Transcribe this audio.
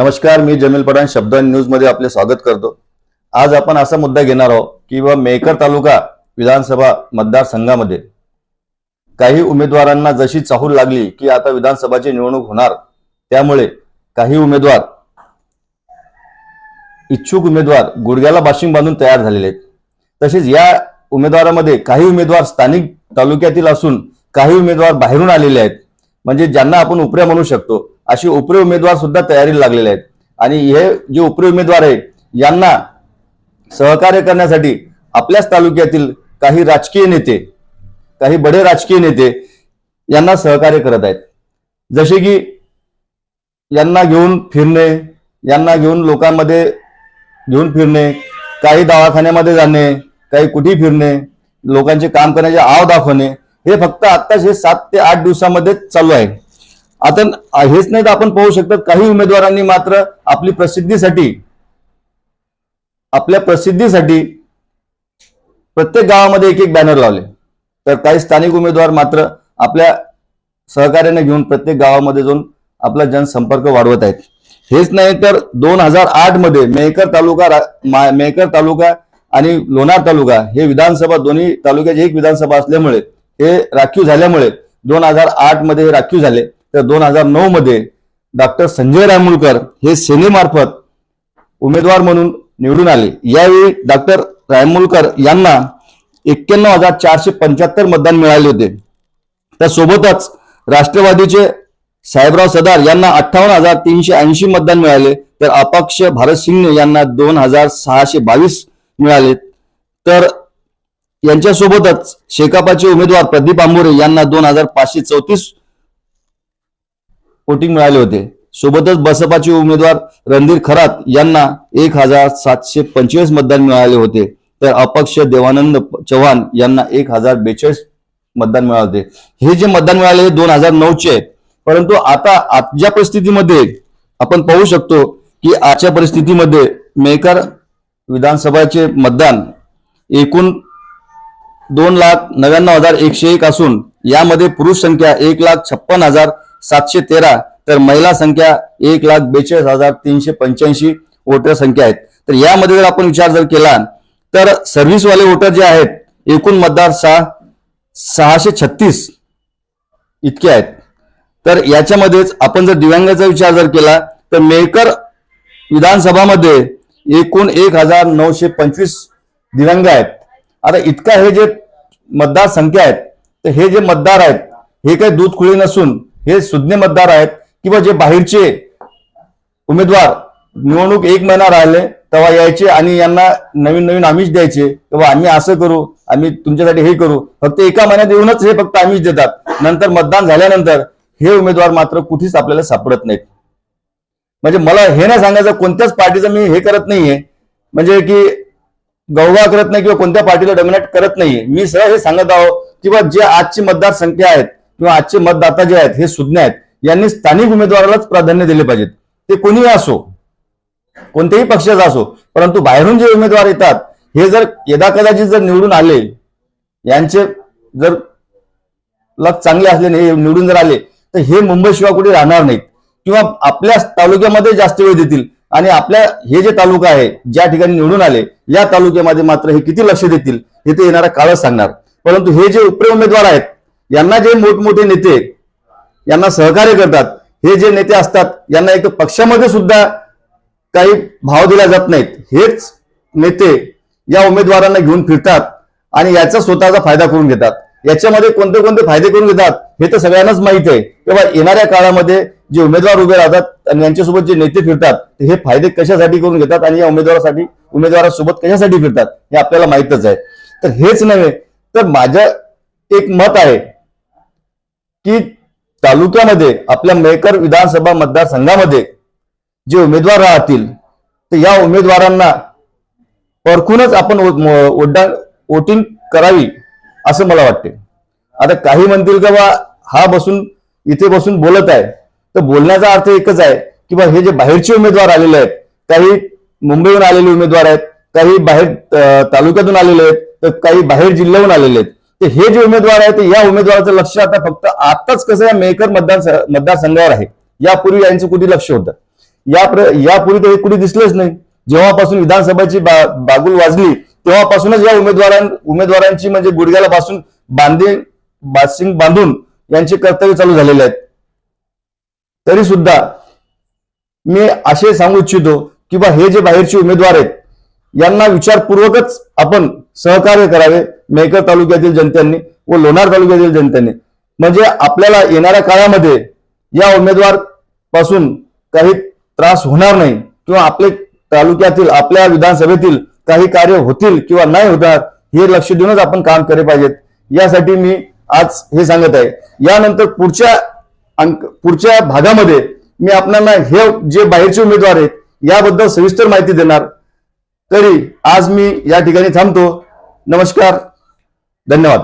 नमस्कार मी जमील पठाण शब्द न्यूजमध्ये आपले स्वागत करतो. आज आपण असा मुद्दा घेणार आहोत की बा मेकर तालुका विधानसभा मतदारसंघामध्ये काही उमेदवारांना जशी चाहूल लागली की आता विधानसभाची निवडणूक होणार त्यामुळे काही उमेदवार इच्छुक उमेदवार गुडघ्याला बाशिंग बांधून तयार झालेले आहेत. तसेच या उमेदवारामध्ये काही उमेदवार स्थानिक तालुक्यातील असून काही उमेदवार बाहेरून आलेले आहेत. म्हणजे ज्यांना आपण उपऱ्या म्हणू शकतो असे उपरे उमेदवार सुद्धा तयारीला लागलेले आहेत. आणि हे जे उपरे उमेदवार आहेत यांना सहकार्य करण्यासाठी आपल्याच तालुक्यातील काही राजकीय नेते काही बडे राजकीय नेते यांना सहकार्य करत आहेत. जसे की यांना घेऊन फिरणे यांना घेऊन लोकांमध्ये घेऊन फिरणे काही दवाखान्यामध्ये जाणे काही कुठे फिरणे लोकांचे काम करण्याचे आव दाखवणे हे फक्त आत्ताच हे सात ते आठ दिवसामध्ये चालू आहे. आता हेच नाही तर आपण पाहू शकतो काही उमेदवारांनी मात्र आपली प्रसिद्धीसाठी आपल्या प्रसिद्धीसाठी प्रत्येक गावामध्ये एक एक बॅनर लावले. तर काही स्थानिक उमेदवार मात्र आपल्या सहकार्याने घेऊन प्रत्येक गावामध्ये जाऊन आपला जनसंपर्क वाढवत आहेत. हेच नाही तर दोन हजार आठमध्ये मेहकर तालुका मेहकर तालुका आणि लोणार तालुका हे विधानसभा दोन्ही तालुक्याची एक विधानसभा असल्यामुळे हे राखीव झाल्यामुळे दोन हजार आठमध्ये हे राखीव झाले. तर दोन हजार नऊ मध्ये डॉक्टर संजय रायमुळकर हे सेनेमार्फत उमेदवार म्हणून निवडून आले. यावेळी डॉक्टर रायमुलकर यांना एक्क्याण्णव हजार चारशे पंच्याहत्तर मतदान मिळाले होते. त्यासोबतच राष्ट्रवादीचे साहेबराव सदार यांना अठ्ठावन्न हजार तीनशे ऐंशी मतदान मिळाले. तर अपक्ष भारत सिंग यांना दोन हजार सहाशे बावीस मिळाले. तर यांच्यासोबतच शेकापाचे उमेदवार प्रदीप आंबोरे यांना दोन हजार पाचशे चौतीस वोटिंग मिळाले होते. सोबतच बसपाचे उमेदवार रणधीर खरात यांना एक हजार सातशे पंचवीस मतदान मिळाले होते. तर अपक्ष देवानंद चव्हाण यांना एक हजार बेचाळीस मतदान मिळाले होते. हे जे मतदान मिळाले दोन हजार नऊचे. परंतु आता आजच्या परिस्थितीमध्ये आपण पाहू शकतो की आजच्या परिस्थितीमध्ये मेकर विधानसभाचे मतदान एकूण दोन लाख नव्याण्णव हजार एकशे एक असून यामध्ये पुरुष संख्या एक लाख छप्पन हजार सातशे तेरा तर महिला संख्या एक लाख बेचाळीस हजार तीनशे पंच्याऐंशी वोटर संख्या आहेत. तर यामध्ये जर आपण विचार जर केला तर सर्व्हिसवाले वोटर जे आहेत एकूण मतदार सहा सहाशे छत्तीस इतके आहेत. तर याच्यामध्येच आपण जर दिव्यांगाचा विचार जर केला तर मेकर विधानसभामध्ये एकूण एक हजार नऊशे पंचवीस दिव्यांग आहेत. आता इतका हे जे मतदार संख्या आहेत तर हे जे मतदार आहेत हे काही दूध खुळे नसून हे सुज्ञ मतदार आहेत किंवा जे बाहेरचे उमेदवार निवडणूक एक महिना राहिले तेव्हा यायचे आणि यांना नवीन नवीन आमिष द्यायचे तेव्हा आम्ही असं करू आम्ही तुमच्यासाठी हे करू. फक्त एका महिन्यात येऊनच हे फक्त आमिष देतात. नंतर मतदान झाल्यानंतर हे उमेदवार मात्र कुठेच आपल्याला सापडत नाहीत. म्हणजे मला हे नाही सांगायचं कोणत्याच पार्टीचं मी हे करत नाहीये. म्हणजे की गौगा करत नाही किंवा कोणत्या पार्टीला डॉमिनेट करत नाहीये मी सरळ हे सांगत आहो किंवा जे आजची मतदार संख्या आहेत किंवा आजचे मतदाता जे आहेत हे सुज्ञ आहेत. यांनी स्थानिक उमेदवारालाच प्राधान्य दिले पाहिजेत. ते कोणीही असो कोणत्याही पक्षाचा असो परंतु बाहेरून जे उमेदवार येतात हे जर यदा कदाचित जर निवडून आले यांचे जर लक चांगले असले हे निवडून जर आले तर हे मुंबई शिवाय कुठे राहणार नाहीत. किंवा आपल्या तालुक्यामध्ये जास्त वेळ देतील. आणि आपल्या हे जे तालुका आहे ज्या ठिकाणी निवडून आले या तालुक्यामध्ये मात्र हे किती लक्ष देतील हे ते येणारा काळच सांगणार. परंतु हे जे उपरे उमेदवार आहेत यांना जे मोठमोठे नेते यांना सहकार्य करतात हे जे नेते असतात यांना एक पक्षामध्ये सुद्धा काही भाव दिला जात नाहीत. हेच नेते या उमेदवारांना घेऊन फिरतात आणि याचा स्वतःचा फायदा करून घेतात. याच्यामध्ये कोणते कोणते फायदे करून घेतात हे तर सगळ्यांनाच माहीत आहे. तेव्हा येणाऱ्या काळामध्ये जे उमेदवार उभे राहतात आणि यांच्यासोबत जे नेते फिरतात हे फायदे कशासाठी करून घेतात आणि या उमेदवारासाठी उमेदवारासोबत कशासाठी फिरतात हे आपल्याला माहितच आहे. तर हेच नव्हे तर माझं एक मत आहे की तालुक्यामध्ये आपल्या मेकर विधानसभा मतदारसंघामध्ये जे उमेदवार राहतील तर या उमेदवारांना परखूनच आपण वोटिंग करावी असं मला वाटते. आता काही म्हणतील का बा हा बसून इथे बसून बोलत आहे. तर बोलण्याचा अर्थ एकच आहे की बा हे जे बाहेरचे उमेदवार आलेले आहेत काही मुंबईहून आलेले उमेदवार आहेत काही बाहेर तालुक्यातून आलेले आहेत तर काही बाहेर जिल्ह्याहून आलेले आहेत. तर हे जे उमेदवार आहेत या उमेदवाराचं लक्ष आता फक्त आताच कसं या मेकर मतदार मतदारसंघावर आहे. यापूर्वी यांचं कुठे लक्ष होतं? या प्र यापूर्वी तर हे कुठे दिसलेच नाही. जेव्हापासून विधानसभेची बा, बागुल वाजली तेव्हापासूनच या उमेदवारां उमेदवारांची म्हणजे गुडघ्याला पासून बांधे बासिंग बांधून यांचे कर्तव्य चालू झालेले आहेत. तरी सुद्धा मी असे सांगू इच्छितो की बा हे जे बाहेरचे उमेदवार आहेत यांना विचारपूर्वकच आपण सहकार्य करावे मेकर तालुक्यातील जनतेने व लोणार तालुक्यातील जनतेने. म्हणजे आपल्याला येणाऱ्या काळामध्ये या उमेदवारपासून काही त्रास होणार नाही किंवा आपले तालुक्यातील आपल्या विधानसभेतील काही कार्य होतील किंवा नाही होणार हे लक्ष देऊनच आपण काम केले पाहिजेत. यासाठी मी आज हे सांगत आहे. यानंतर पुढच्या आणि पुढच्या भागामध्ये मी आपल्याला हे जे बाहेरचे उमेदवार आहेत याबद्दल सविस्तर माहिती देणार. तरी आज मी या ठिकाणी थांबतो. नमस्कार. धन्यवाद.